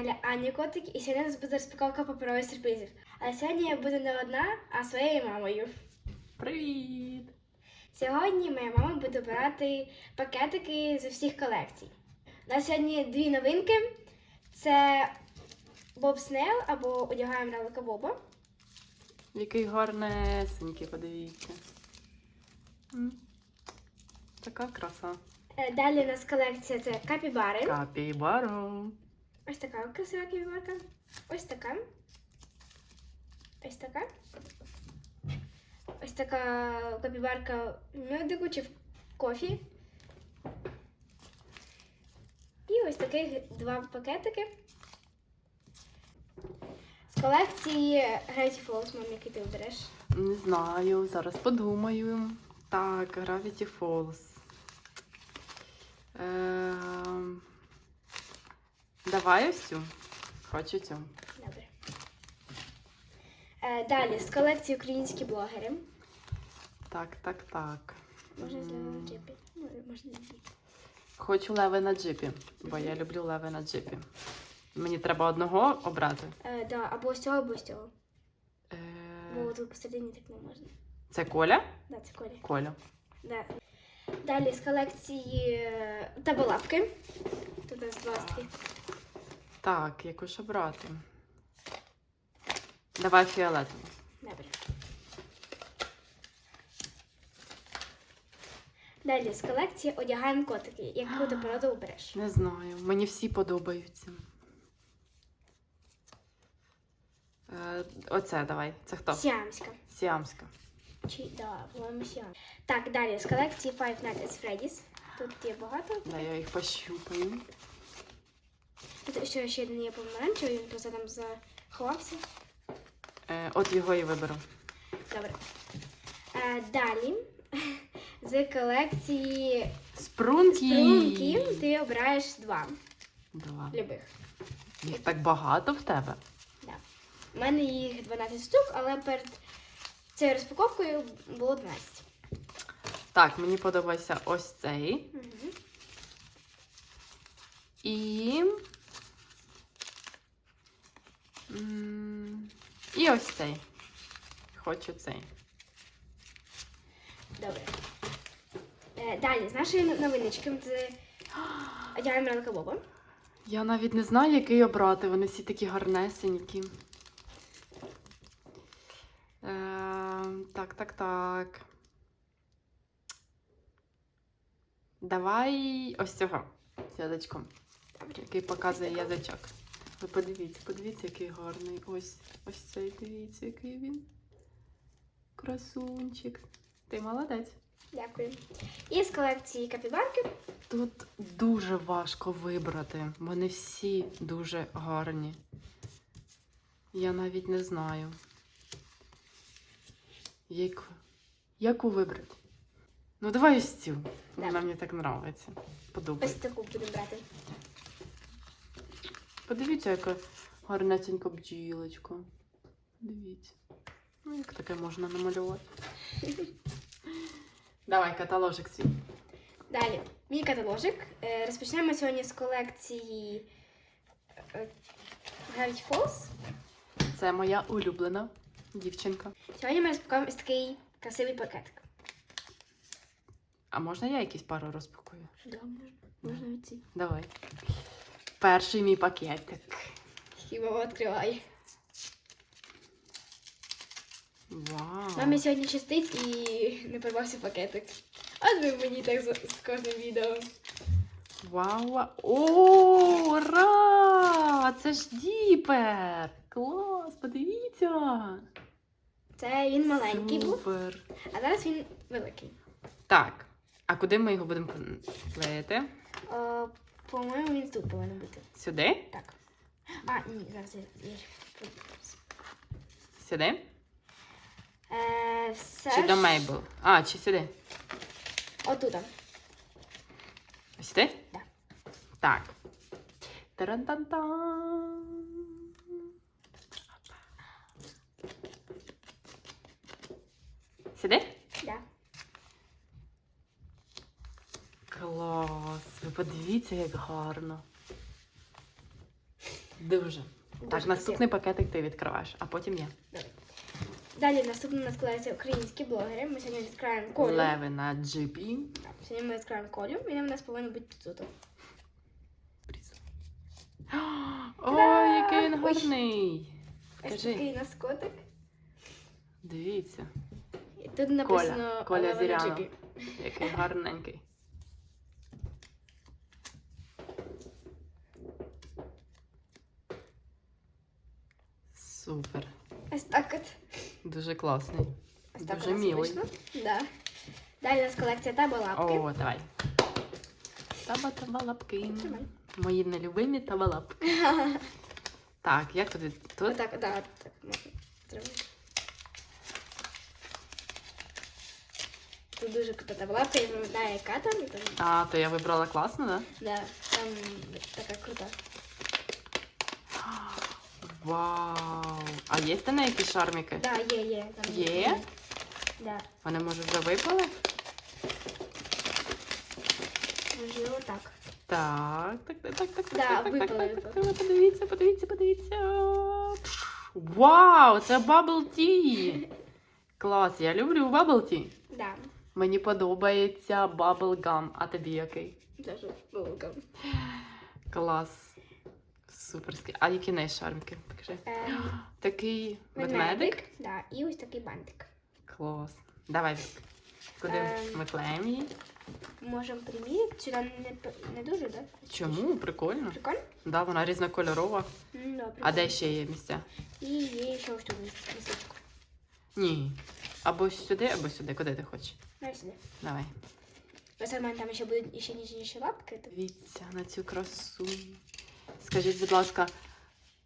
каналі Аня Котик, і сьогодні у нас буде розпаковка паперових сюрпризів. Але сьогодні я буду не одна, а своєю мамою. Привіт! Сьогодні моя мама буде обирати пакетики з усіх колекцій. У нас сьогодні дві новинки: це Боб Снейл або одягаємо равлика Боба. Який гарнесенький, подивіться. Така краса. Е, Далі у нас колекція це капібари. Капібару. Ось така красива капібарка. Ось така. Ось така. Ось така капібарка в медику чи в кофі. І ось таких два пакетики. З колекції Falls, мам, який ти обереш. Не знаю, зараз подумаю. Так, Gravity Falls. Ем, Давай ось цю. Хочу цю. Добре. Е, далі з колекції українські блогери. Так, так, так. Можна з М, Левою Джипі. Ну, можна дві. Хочу леви на джипі, бо я люблю леви на джипі. Мені треба одного обрати. Е, да, або з цього, або з цього. Е, Бо тут посередині так не можна. Це Коля? Да, це колі. Коля. Да. Далі з колекції е, таболапки. Тут у нас два таких. Так, яку ж обрати? Давай фіолетову. Добре. Далі з колекції одягаємо котики. Яку ти породу обереш? Не знаю, мені всі подобаються. Е, оце давай. Це хто? Сіамська. Сіамська. Чи, да, по-моєму, сіам. Так, далі з колекції Five Nights at Freddy's. Тут є багато. Да, я їх пощупаю. Тут ще, ще один є помаранчевий, він просто там заховався. Е, от його і виберу. Добре. Е, далі з колекції Спрунки. Струнки ти обираєш два Два. любих. Їх так багато в тебе. Да. У мене їх 12 штук, але перед цією розпаковкою було 12. Так, мені подобається ось цей. Угу. І. І ось цей. Хочу цей. Добре. Е, далі, з нашої новиночки це одягаємо ранка Боба. Я навіть не знаю, який обрати. Вони всі такі гарнесенькі. Е, так, так, так. Давай ось цього з язичком, який показує язичок. Ви подивіться, подивіться, який гарний. Ось ось цей, дивіться, який він. Красунчик. Ти молодець. Дякую. І з колекції капібарки Тут дуже важко вибрати. Вони всі дуже гарні. Я навіть не знаю. Яку, яку вибрати? Ну, давай ось цю. Вона мені так подобається. ось таку будемо брати. Подивіться, яка гарнесенька бджілочка. Дивіться. Ну, як таке можна намалювати? Давай, каталожик свій. Далі, мій каталожик. Е, Розпочнемо сьогодні з колекції е, Gravity Falls. Це моя улюблена дівчинка. Сьогодні ми розпакуємо ось такий красивий пакетик. А можна я якісь пару розпакую? Да, можна. Можна від. Давай. Перший мій пакетик. Хіба відкривай. Вау. Мамі сьогодні щастить і не порвався пакетик. От би мені так з, з кожним відео. Вау. вау. О, ура! Це ж діпер! Клас, подивіться! Це він маленький був, а зараз він великий. Так, а куди ми його будемо клеїти? О, по-моєму, він тут повинен бути. Сюди? Так. А, ні, зараз я. я ж подивлюсь. Сюди? Е, все. Чи до ж- Мейбл? А, чи сюди? Отуда. Ось Сюди? Да. Так. Тарантантан. Сюди? Да. Клас! Ви подивіться, як гарно. Дуже. Так, наступний пакетик ти відкриваєш, а потім я. Далі наступно у нас складаються українські блогери. Ми сьогодні відкриваємо Колю. Леви на джипі. Сьогодні ми відкриваємо Колю, він у нас повинен бути тут. Ой, який він гарний. Ось такий у нас котик. Дивіться, І Тут написано Коля «Лева на Зірянов». джипі». який гарненький. Супер. Ось так от. Дуже класний. Ось так Дуже милий. Да. Далі у нас колекція табалапки. О, давай. Таба таба лапки. Тримай. Мої нелюбимі таба лапки. Так, як тут? Тут? Отак, да, так можна. Тут дуже крута табалапка, я не пам'ятаю, яка там. там А, то я вибрала класно, да? да, там така крута. Вау! А є в мене якісь шарміки? Да, є, є. Там Є? Да. Вони може вже випали? Можливо, так. Так, так, так, так, так, Да, так, так, так, випали, так, так, так, подивіться, подивіться, подивіться. Вау, це Bubble Tea! Клас, я люблю Bubble Tea. Да. Мені подобається Bubble Gum. А тобі який? Даже. Клас. Суперський. А які не шармики? Покажи. Ем, Такий ведмедик. Да, і ось такий бантик. Клас. Давай. Куди Ем. ми клеїмо її? Можемо приміряти. Сюди не, п- не дуже, так? Да? Чому? Прикольно. Прикольно? Да, вона різнокольорова. М, Да, А прикольно. де ще є місця? І є ще ось тут місечко. Ні. Або сюди, або сюди. Куди ти хочеш? Давай сюди. Давай. У мене там ще будуть ще ніжніші лапки. то- Дивіться на цю красу. Скажіть, будь ласка,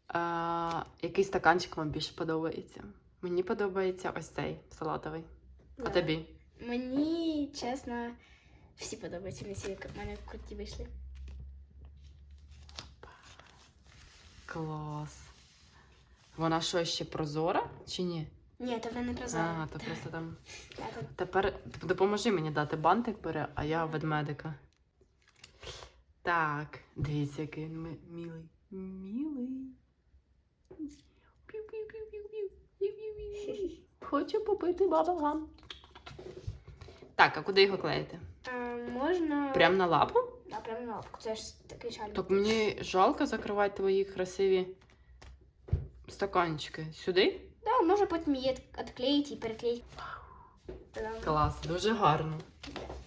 а, який стаканчик вам більше подобається? Мені подобається ось цей салатовий. А тобі? Мені, чесно, всі подобаються. Мені всі в мене круті вийшли. Клас. Вона що ще прозора чи ні? Ні, то вона не прозора. А, то просто там. Тепер допоможи мені дати бантик бере, а я ведмедика. Так, дивіться, який він милий. Милий. Хочу попити бабагам. Так, а куди його клеїти? Можна. Прям на лапу? Да, прямо на лапку. Це ж такий шаль. Так мені жалко закривати твої красиві стаканчики. Сюди? Да, можна потім її відклеїти і переклеїти. Клас, дуже гарно.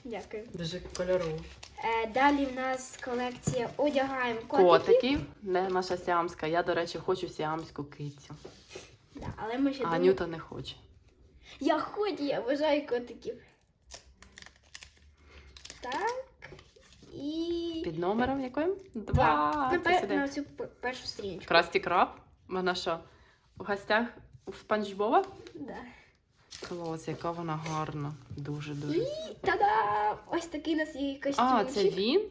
Дякую. Дуже кольорово. Е, далі в нас колекція одягаємо котиків. Котиків, не наша сіамська. Я, до речі, хочу сіамську кицю. Да, але ми ще А думаємо- Анюта не хоче. Я ході, я бажаю котиків. Так. І. Під номером яким? Два. Два. Це пер... сюди. на цю першу стріночку. Красті краб. Вона що? У гостях у Спанч Да. Клас, яка вона гарна. Дуже дуже. Та-да! Ось такий у нас є костюмчик. А, це він?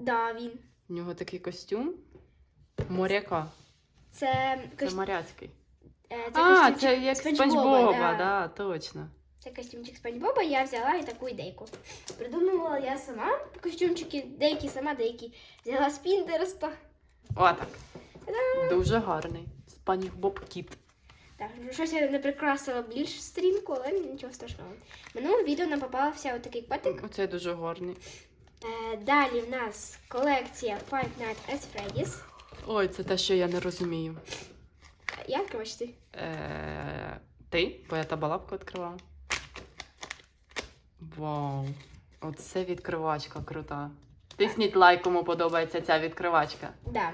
Да, він. У нього такий костюм. Моряка. Це, Це костюм... моряцький. е, це А, це як Спанч Боба, да. да, точно. Це костюмчик Спанч Боба, я взяла і таку ідейку. Придумувала я сама костюмчики, деякі сама, деякі взяла з Пінтереста. Отак. Дуже гарний. Спанч Боб Кіт. Так, ну, щось я не прикрасила більш стрінку, але нічого страшного. Минулому відео нам попався отакий котик. Оцей дуже гарний. Е, далі в нас колекція Five Nights at Freddy's. Ой, це те, що я не розумію. Як бачите? Е, ти, бо я табалапку відкривала. Вау. Оце відкривачка крута. Тисніть лайк, кому подобається ця відкривачка. Да.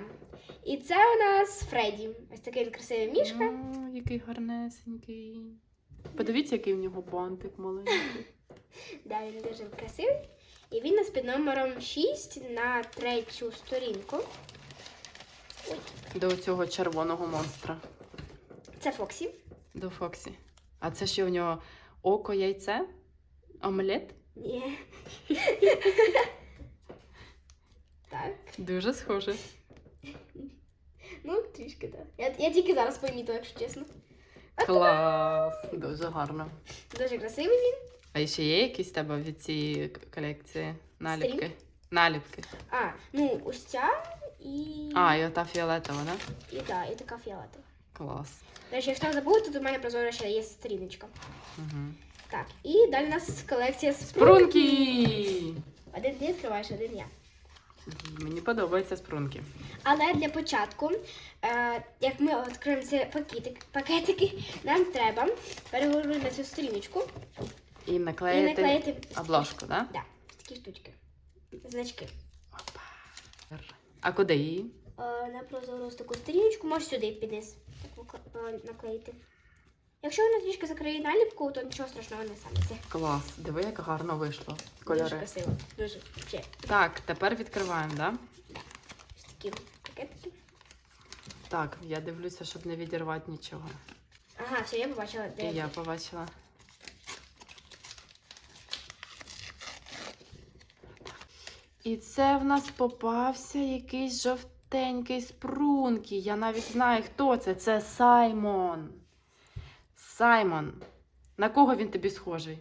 І це у нас Фредді. Ось такий він красивий мішка. О, який гарнесенький. Подивіться, який в нього бантик маленький. Да, він дуже красивий. І він у нас під номером 6 на третю сторінку. До цього червоного монстра. Це Фоксі. До Фоксі. А це ще в нього око яйце? Омлет? Ні. так. Дуже схоже. Трішки, так. Я, я тільки зараз помітила, якщо чесно. Клас! Дуже гарно. Дуже красивий він. А ще є якісь в тебе від цієї колекції наліпки? Стрім? Наліпки. А, ну ось ця і. А, і ота фіолетова, да? І, да, і така фіолетова. Клас. Речі, якщо забули, то у мене прозора ще є сторіночка. Угу. Так, і далі у нас колекція Спрунки! Один ти відкриваєш, один я. Мені подобаються спрунки. Але для початку, е, як ми відкриємо ці пакетик, пакетики, нам треба перегорнути на цю сторіночку І і наклеїти, наклеїти обложку, да? Да, такі штучки. Значки. Опа. А куди її? Е, на прозору таку сторіночку можеш сюди під низ так е, наклеїти. Якщо вона трішки закриє наліпку, то нічого страшного не станеться. Клас. Диви, як гарно вийшло. Дуже красиво. Дуже. Ще Так, тепер відкриваємо, да? ось такі пакетики. Так, я дивлюся, щоб не відірвати нічого. Ага, все, я побачила. І я побачила. І це в нас попався якийсь жовтенький спрункий. Я навіть знаю, хто це. Це Саймон. Саймон. На кого він тобі схожий?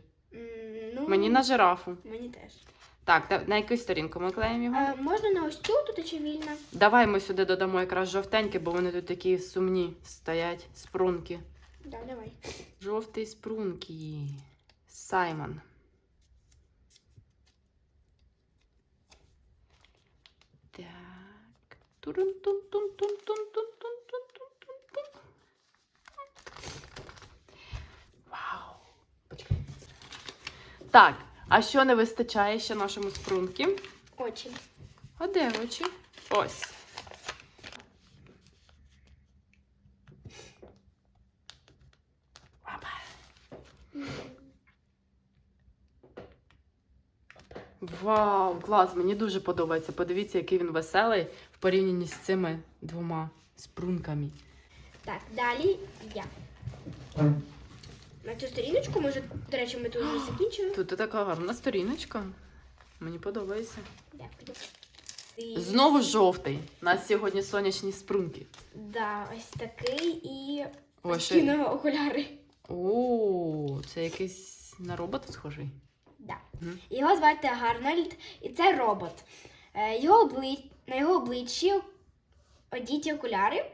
Ну, Мені на жирафу. Мені теж. Так, та- на яку сторінку ми клеїмо його? Е, можна на ось цю, тут очевидно. Давай ми сюди додамо якраз жовтеньке, бо вони тут такі сумні стоять. Спрунки. Да, давай. Жовтий спрунки. Саймон. Так. Турун-тун-тун-тун-тун-тун-тун-тун. Вау. Почекай. Так, а що не вистачає ще нашому спрунки? Очі. А де очі? Ось. Вау, клас, мені дуже подобається. Подивіться, який він веселий в порівнянні з цими двома спрунками. Так, далі я. На цю сторіночку, може, до речі, ми тут вже закінчили. Тут така гарна сторіночка. Мені подобається. Дякую. І- Знову жовтий. У нас сьогодні сонячні спрунки. Да, ось такий і ось ще-. О, це якийсь на робота схожий. Да. Мгм. Його звати Гарнольд, і це робот. Е, Його обли... На його обличчі одіті окуляри.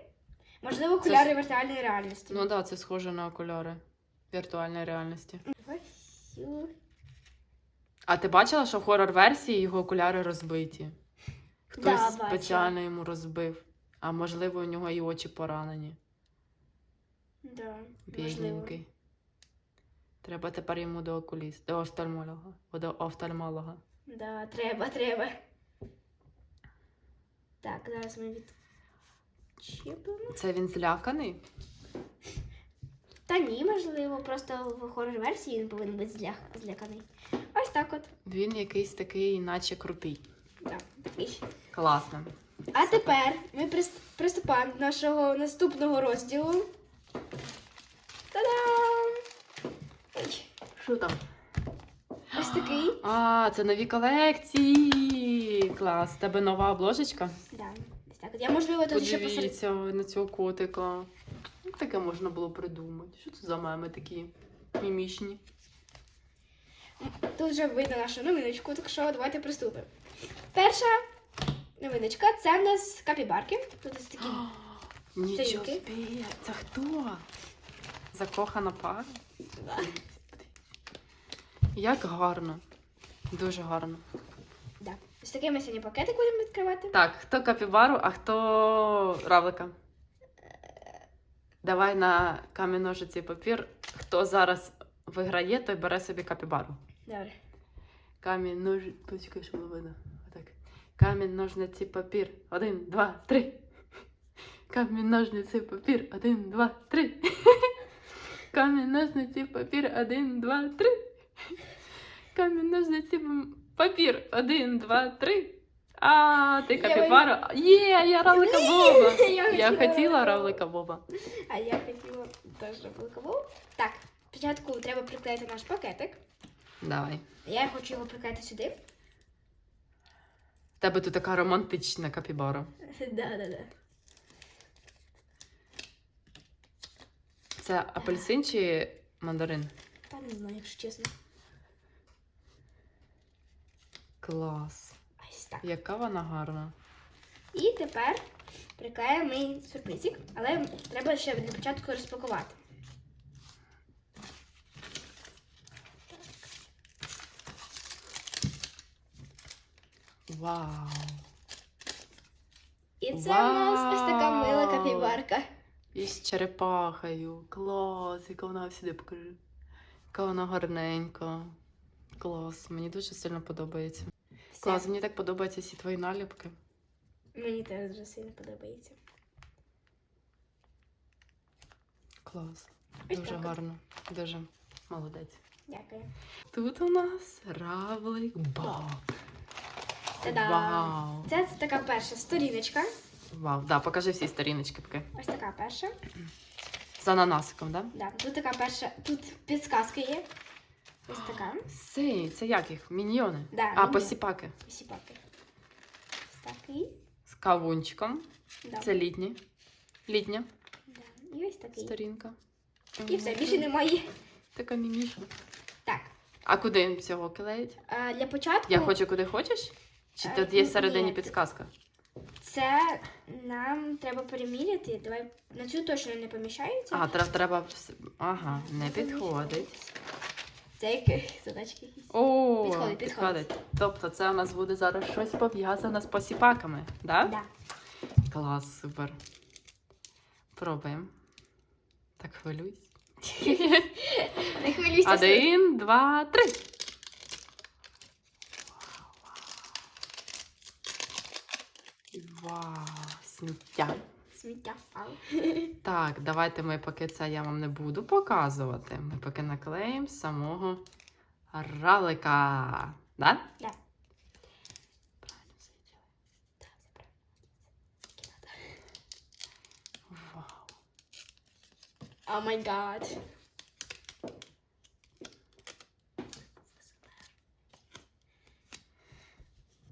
Можливо, окуляри віртуальної реальності. Ну так, да, це схоже на окуляри віртуальної реальності. А ти бачила, що в хорор-версії його окуляри розбиті? Хтось Да, спеціально йому розбив. А можливо, у нього і очі поранені. Да, можливо. Бідненький. Треба тепер йому до окуліста, до офтальмолога. До офтальмолога. Да, треба, треба. Так, зараз ми відчіпимо. Це він зляканий? Та ні, можливо, просто в хоррор версії він повинен бути зля- зляканий. Ось так от. Він якийсь такий, наче крутий. Да, такий. Класно. А тепер ми приступаємо до нашого наступного розділу. Та-дам! Ой, Що там? Ось такий. А, це нові колекції. Клас. Тебе нова обложечка? Да, ось так. от. Я можливо тут ще посеред. Подивіться на цього котика. Таке можна було придумати. Що це за меми такі мімішні? Тут вже видно нашу новиночку, так що давайте приступимо. Перша новиночка це в нас капібарки. Тут ось такі. Нічого собі. Це хто? Закохана пара? Да. Як гарно. Дуже гарно. Да. Ось такий ми сьогодні пакетик будемо відкривати. Так, хто капібару, а хто равлика? Давай на камінь ножиці папір. Хто зараз виграє, той бере собі капібару. Добре. Камінь, ножиці. Почекай, що було видно. Отак. Камінь, ножниці, папір. Один, два, три. Камінь, ножниці, папір. Один, два, три. Камінь, ножниці, папір. Один, два, три. Камінь, ножниці, папір. Один, два, три. А, ти Я капібара. Є, я равлика Боба. Я хотіла равлика Боба. А я хотіла теж блокову. Так, спочатку треба приклеїти наш пакетик. Давай. Я хочу його приклеїти сюди. В тебе тут така романтична капібара. Да, да, да. Це апельсин чи мандарин? Та не знаю, якщо чесно. Клас. Так. Яка вона гарна. І тепер приклеїмо мій сюрпризик, але треба ще для початку розпакувати. Вау! І це в нас ось така мила Вау! капібарка. І з черепахою. Клас, яка вона сюди покажи. Яка вона гарненька. Клас, мені дуже сильно подобається. Все. Клас, мені так подобаються всі твої наліпки. Мені теж дуже сильно подобається. Клас. Ось Дуже так гарно. Дуже молодець. Дякую. Тут у нас равлик. Та-дам! Вау! Це така перша сторіночка. Вау, да, покажи всі сторіночки поки. Ось така перша. З ананасиком, да? Да, тут така перша. Тут підсказка є. Ось така. Це, це як їх? Міньйони? Да, а, міньйони. посіпаки. Посіпаки. Ось такий. З кавунчиком. Да. Це літні. Літня Да. І ось такий. сторінка. І все, більше немає. Така міміша. Так. А куди всього клеїть? А, для початку Я хочу куди хочеш? Чи Е, тут є ні, всередині ні. підсказка? це нам треба переміряти. Давай на цю точно не поміщається. А, треба. Ага, не підходить. Це який задачки якісь. О, Підходить, підходить. Тобто це у нас буде зараз щось пов'язане з посіпаками, да? Да. Клас, супер. Пробуємо. Так хвилююсь. Не хвилюйся. все. Один, два, три. Вау, сміття. Сміття впало. Так, давайте ми поки це я вам не буду показувати. Ми поки наклеїмо самого ралика. Да? Да. Правильно все ділаю. Вау. О май гад.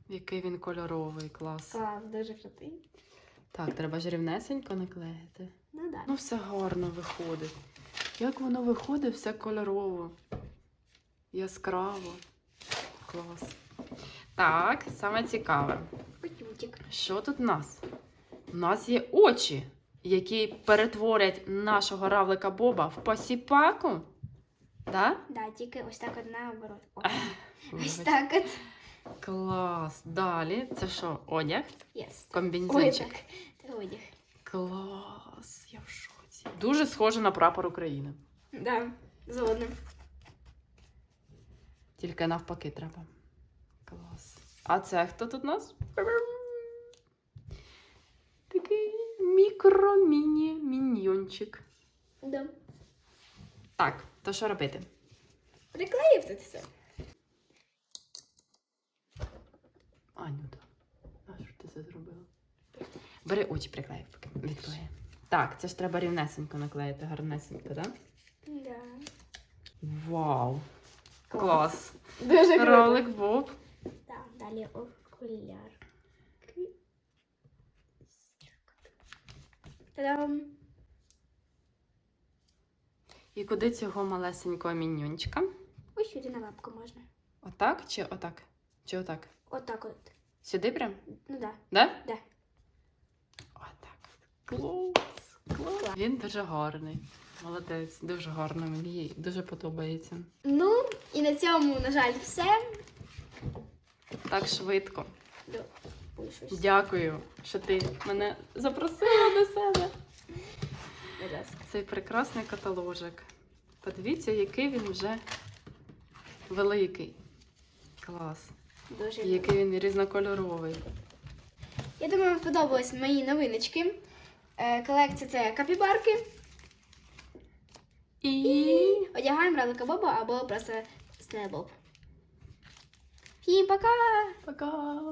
Який він кольоровий, клас. Клас, дуже крутий. Так, треба ж рівнесенько наклеїти. Ну да. Ну, все гарно виходить. Як воно виходить, все кольорово. Яскраво. Клас. Так, саме цікаве. Котютик. Що тут у нас? У нас є очі, які перетворять нашого равлика Боба в посіпаку. Да? Да, тільки ось так одна оборот. Ось так от. Клас. Далі. Це що, одяг? Єс. Ой, так. Одяг. Клас. Я в шоці. Дуже схоже на прапор України. Да, згодна. Тільки навпаки треба. Клас. А це хто тут у нас? Такий мікро-міні-міньйончик. Да. Так, то що робити? Приклеїв тут все. Анюта, а що ти це зробила? Бери очі приклеїв, поки відклеїмо. Так, це ж треба рівнесенько наклеїти, гарнесенько, так? Да. Вау! Клас! Дуже круто. Ролик Боб. Так, далі окулярки. Та-дам! І куди цього малесенького міньйончика? Ось сюди на лапку можна. Отак чи отак? Чи отак? Отак от. Сюди прям? Ну да. Да? Да. Клас. Клас. Він дуже гарний. Молодець, дуже гарно. Мені їй дуже подобається. Ну, і на цьому, на жаль, все. Так швидко. До- Ой, щось. Дякую, що ти мене запросила до себе. Будь ласка. Цей прекрасний каталожик. Подивіться, який він вже великий. Клас. Дуже який він різнокольоровий. Я думаю, вам сподобались мої новиночки. Е, колекція це капібарки. І Одягаємо ралика Боба або просто Снебоб. Всім пока! пока!